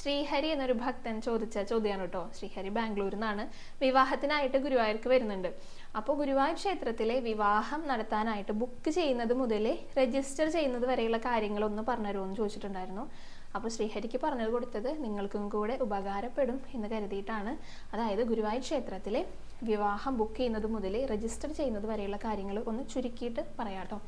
ശ്രീഹരി എന്നൊരു ഭക്തൻ ചോദിച്ച ചോദ്യമാണ് കേട്ടോ. ശ്രീഹരി ബാംഗ്ലൂരിൽ നിന്നാണ്. വിവാഹത്തിനായിട്ട് ഗുരുവായൂർക്ക് വരുന്നുണ്ട്. അപ്പോൾ ഗുരുവായൂർ ക്ഷേത്രത്തിലെ വിവാഹം നടത്താനായിട്ട് ബുക്ക് ചെയ്യുന്നത് മുതൽ രജിസ്റ്റർ ചെയ്യുന്നത് വരെയുള്ള കാര്യങ്ങളൊന്ന് പറഞ്ഞുതരുമെന്ന് ചോദിച്ചിട്ടുണ്ടായിരുന്നു. അപ്പോൾ ശ്രീഹരിക്ക് പറഞ്ഞത് കൊടുത്തത് നിങ്ങൾക്കും കൂടെ ഉപകാരപ്പെടും എന്ന് കരുതിയിട്ടാണ്. അതായത് ഗുരുവായൂർ ക്ഷേത്രത്തിലെ വിവാഹം ബുക്ക് ചെയ്യുന്നത് മുതൽ രജിസ്റ്റർ ചെയ്യുന്നത് വരെയുള്ള കാര്യങ്ങൾ ഒന്ന് ചുരുക്കിയിട്ട് പറയാം കേട്ടോ.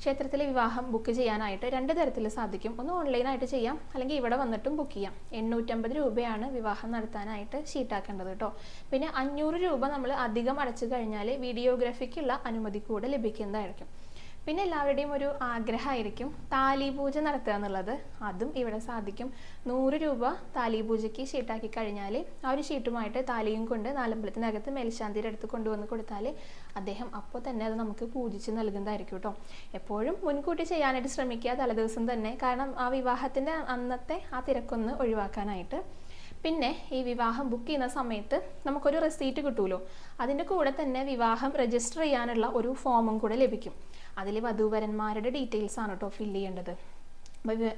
ക്ഷേത്രത്തിലെ വിവാഹം ബുക്ക് ചെയ്യാനായിട്ട് രണ്ട് തരത്തിൽ സാധിക്കും. ഒന്ന് ഓൺലൈനായിട്ട് ചെയ്യാം. അല്ലെങ്കിൽ ഇവിടെ വന്നിട്ടും ബുക്ക് ചെയ്യാം. എണ്ണൂറ്റമ്പത് രൂപയാണ് വിവാഹം നടത്താനായിട്ട് ഷീട്ടാക്കേണ്ടത് കേട്ടോ പിന്നെ അഞ്ഞൂറ് രൂപ നമ്മൾ അധികം അടച്ചു കഴിഞ്ഞാൽ വീഡിയോഗ്രാഫിക്കുള്ള അനുമതി കൂടെ ലഭിക്കുന്നതായിരിക്കും. പിന്നെ എല്ലാവരുടെയും ഒരു ആഗ്രഹമായിരിക്കും താലി പൂജ നടത്തുക എന്നുള്ളത്. അതും ഇവിടെ സാധിക്കും. നൂറ് രൂപ താലി പൂജയ്ക്ക് ഷീട്ടാക്കി കഴിഞ്ഞാൽ ആ ഒരു ഷീട്ടുമായിട്ട് താലിയും കൊണ്ട് നാലമ്പലത്തിനകത്ത് മേൽശാന്തിയുടെ അടുത്ത് കൊണ്ടുവന്ന് കൊടുത്താൽ അദ്ദേഹം അപ്പോൾ തന്നെ അത് നമുക്ക് പൂജിച്ച് നൽകുന്നതായിരിക്കും കേട്ടോ എപ്പോഴും മുൻകൂട്ടി ചെയ്യാനായിട്ട് ശ്രമിക്കുക തലേദിവസം തന്നെ. കാരണം ആ വിവാഹത്തിന്റെ അന്നത്തെ ആ തിരക്കൊന്ന് ഒഴിവാക്കാനായിട്ട്. പിന്നെ ഈ വിവാഹം ബുക്ക് ചെയ്യുന്ന സമയത്ത് നമുക്കൊരു റെസീറ്റ് കിട്ടുമല്ലോ അതിന്റെ കൂടെ തന്നെ വിവാഹം രജിസ്റ്റർ ചെയ്യാനുള്ള ഒരു ഫോമും കൂടെ ലഭിക്കും. അതിൽ വധൂവരന്മാരുടെ ഡീറ്റെയിൽസ് ആണ് കേട്ടോ ഫില്ല് ചെയ്യേണ്ടത്.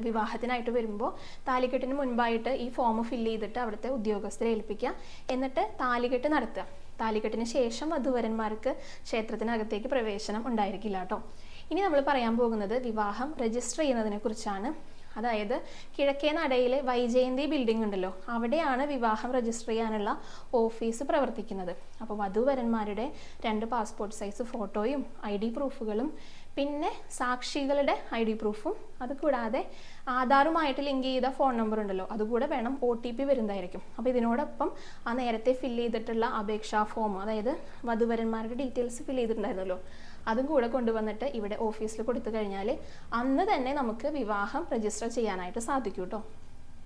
വിവാഹത്തിനായിട്ട് വരുമ്പോൾ താലികെട്ടിന് മുൻപായിട്ട് ഈ ഫോം ഫില്ല് ചെയ്തിട്ട് അവിടുത്തെ ഉദ്യോഗസ്ഥരെ ഏൽപ്പിക്കുക. എന്നിട്ട് താലികെട്ട് നടത്തുക. താലികെട്ടിന് ശേഷം വധുവരന്മാർക്ക് ക്ഷേത്രത്തിനകത്തേക്ക് പ്രവേശനം ഉണ്ടായിരിക്കില്ല കേട്ടോ ഇനി നമ്മൾ പറയാൻ പോകുന്നത് വിവാഹം രജിസ്റ്റർ ചെയ്യുന്നതിനെ കുറിച്ചാണ്. അതായത് കിഴക്കേ നടയിലെ വൈജയന്തി ബിൽഡിംഗ് ഉണ്ടല്ലോ അവിടെയാണ് വിവാഹം രജിസ്റ്റർ ചെയ്യാനുള്ള ഓഫീസ് പ്രവർത്തിക്കുന്നത്. അപ്പോൾ വധുവരന്മാരുടെ രണ്ട് പാസ്പോർട്ട് സൈസ് ഫോട്ടോയും ഐ ഡി പ്രൂഫുകളും പിന്നെ സാക്ഷികളുടെ ഐ ഡി പ്രൂഫും അത് കൂടാതെ ആധാറുമായിട്ട് ലിങ്ക് ചെയ്ത ഫോൺ നമ്പർ ഉണ്ടല്ലോ അതുകൂടെ വേണം ഒ ടി പി വരുന്നതായിരിക്കും. അപ്പോൾ ഇതിനോടൊപ്പം ആ നേരത്തെ ഫില്ല് ചെയ്തിട്ടുള്ള അപേക്ഷാ ഫോം അതായത് വധുവരന്മാരുടെ ഡീറ്റെയിൽസ് ഫില്ല് ചെയ്തിട്ടുണ്ടായിരുന്നല്ലോ അതും കൂടെ കൊണ്ടുവന്നിട്ട് ഇവിടെ ഓഫീസിൽ കൊടുത്തു കഴിഞ്ഞാൽ അന്ന് തന്നെ നമുക്ക് വിവാഹം രജിസ്റ്റർ ചെയ്യാനായിട്ട് സാധിക്കും കേട്ടോ